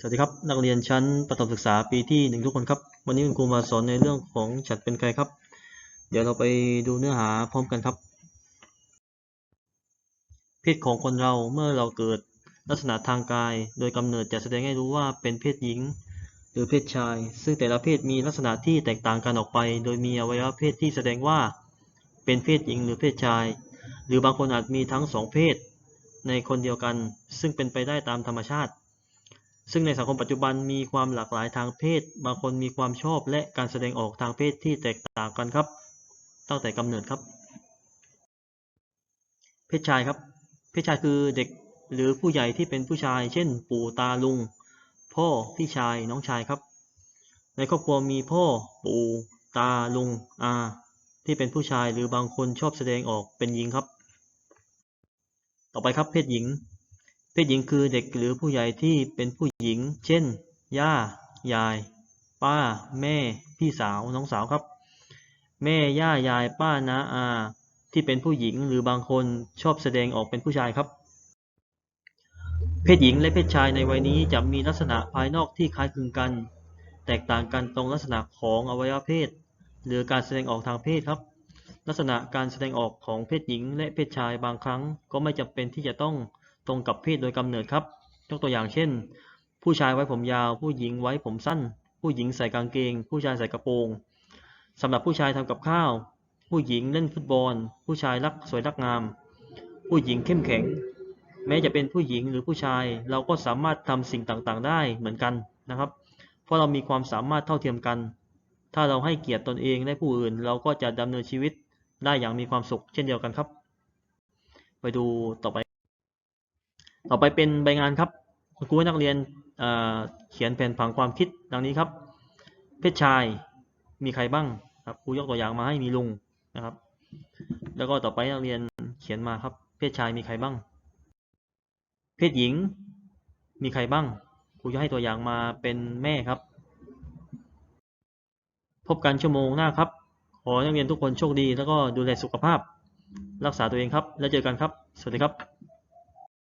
สวัสดีครับ นักเรียนชั้นประถมศึกษาปีที่หนึ่งทุกคนครับ วันนี้คุณครูมาสอนในเรื่องของฉัดเป็นใครครับ เดี๋ยวเราไปดูเนื้อหาพร้อมกันครับ เพศของคนเราเมื่อเราเกิดลักษณะทางกาย โดยกำเนิดจะแสดงให้รู้ว่าเป็นเพศหญิง หรือเพศชาย ซึ่งแต่ละเพศมีลักษณะที่แตกต่างกันออกไป โดยมีอวัยวะเพศที่แสดงว่าเป็นเพศหญิงหรือเพศชาย หรือบางคนอาจมีทั้งสองเพศในคนเดียวกัน ซึ่งเป็นไปได้ตามธรรมชาติ ซึ่งในสังคมปัจจุบันมีความหลากหลายทางเพศ บางคนมีความชอบและการแสดงออกทางเพศที่แตกต่างกันครับ ตั้งแต่กำเนิดครับ เพศชายครับ เพศชายคือเด็กหรือผู้ใหญ่ที่เป็นผู้ชาย เช่น ปู่ตาลุง พ่อพี่ชายน้องชายครับ ในครอบครัวมีพ่อปู่ตาลุงอาที่เป็นผู้ชายหรือบางคนชอบแสดงออกเป็นหญิงครับ ต่อไปครับเพศหญิง เพศหญิงคือเด็กหรือผู้ใหญ่ที่เป็นผู้หญิง เช่น ย่า ยาย ป้า แม่ พี่สาว น้องสาวครับ แม่ ย่า ยาย ป้า น้า อา ที่เป็นผู้หญิงหรือบางคนชอบแสดงออกเป็นผู้ชายครับ เพศหญิงและเพศชายในวัยนี้จะมีลักษณะภายนอกที่คล้ายคลึงกัน แตกต่างกันตรงลักษณะของอวัยวะเพศ หรือการแสดงออกทางเพศครับ ลักษณะการแสดงออกของเพศหญิง และเพศชายบางครั้งก็ไม่จำเป็นที่จะต้อง ตรงกับเพศโดยกำเนิดครับ ยกตัวอย่างเช่น ผู้ชายไว้ผมยาว ผู้หญิงไว้ผมสั้น ผู้หญิงใส่กางเกง ผู้ชายใส่กระโปรงสำหรับผู้ชายทำกับข้าว ผู้หญิงเล่นฟุตบอล ผู้ชายรักสวยรักงาม ผู้หญิงเข้มแข็ง แม้จะเป็นผู้หญิงหรือผู้ชาย เราก็สามารถทำสิ่งต่างๆ ได้เหมือนกันนะครับ เพราะเรามีความสามารถเท่าเทียมกัน ถ้าเราให้เกียรติตนเองและผู้อื่น เราก็จะดำเนินชีวิตได้อย่างมีความสุขเช่นเดียวกันครับ ไปดูต่อไป ต่อไปเป็นใบงานครับคุณครูให้นักเรียนเเขียนแผนผังความคิดดังนี้ครับ เพศชายมีใครบ้างครับครูยกตัวอย่างมาให้มีลุงนะครับ แล้วก็ต่อไปนักเรียนเขียนมาครับ เพศชายมีใครบ้าง เพศหญิงมีใครบ้างครูจะให้ตัวอย่างมาเป็นแม่ครับ พบกันชั่วโมงหน้าครับ ขอให้นักเรียนทุกคนโชคดี แล้วก็ดูแลสุขภาพ รักษาตัวเองครับ แล้วเจอกันครับ สวัสดีครับ